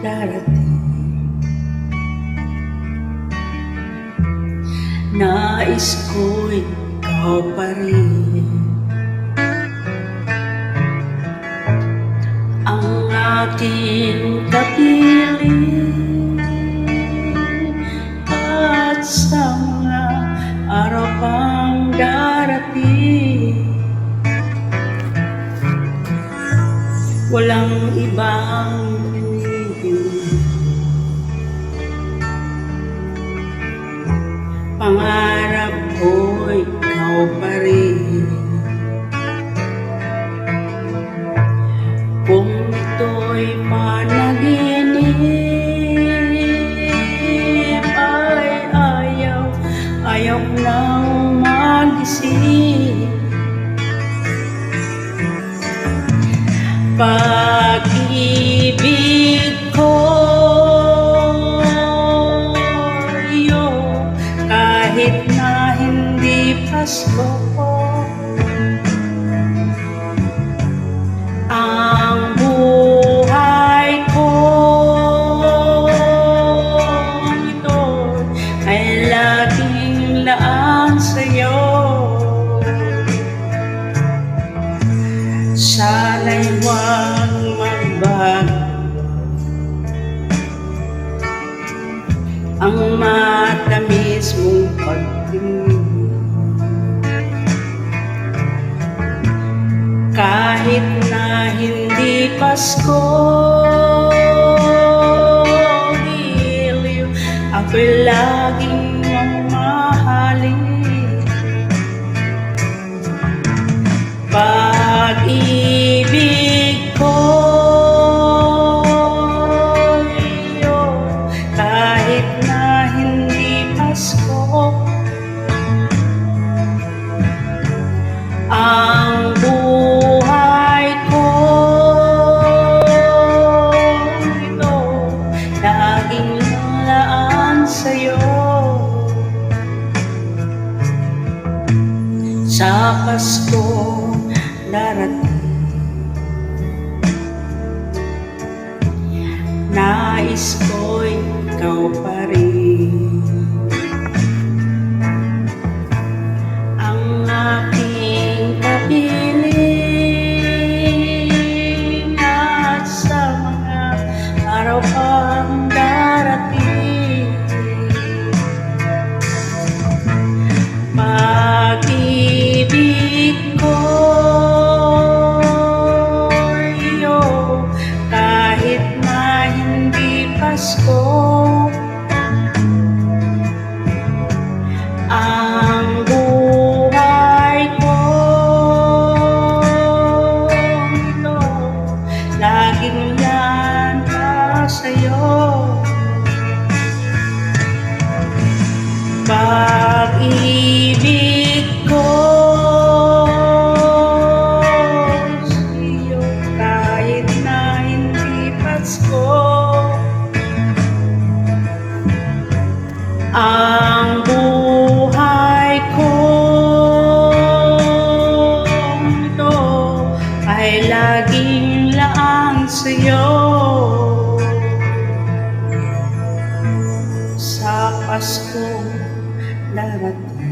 darating Nais ko ikaw pa rin. Ang aking kapiling Walang ibang hinihiling Pangarap ko ikaw pa Pag-ibig ko. Iyo kahit na hindi Pasko. Ang buhay ko. Ito ay laging laan sa'yo. Sana'y Ang matamis mong pagtingin Kahit na hindi Pasko Iliw Ako'y laging mamahalin. Pag-ibig laging laan sa'yo. Sa Pasko darating Nais ko'y Pag-ibig ko sa'yo kahit na Pasko. Ang buhay ko ito ay laging laan sa'yo. Sa Pasko darating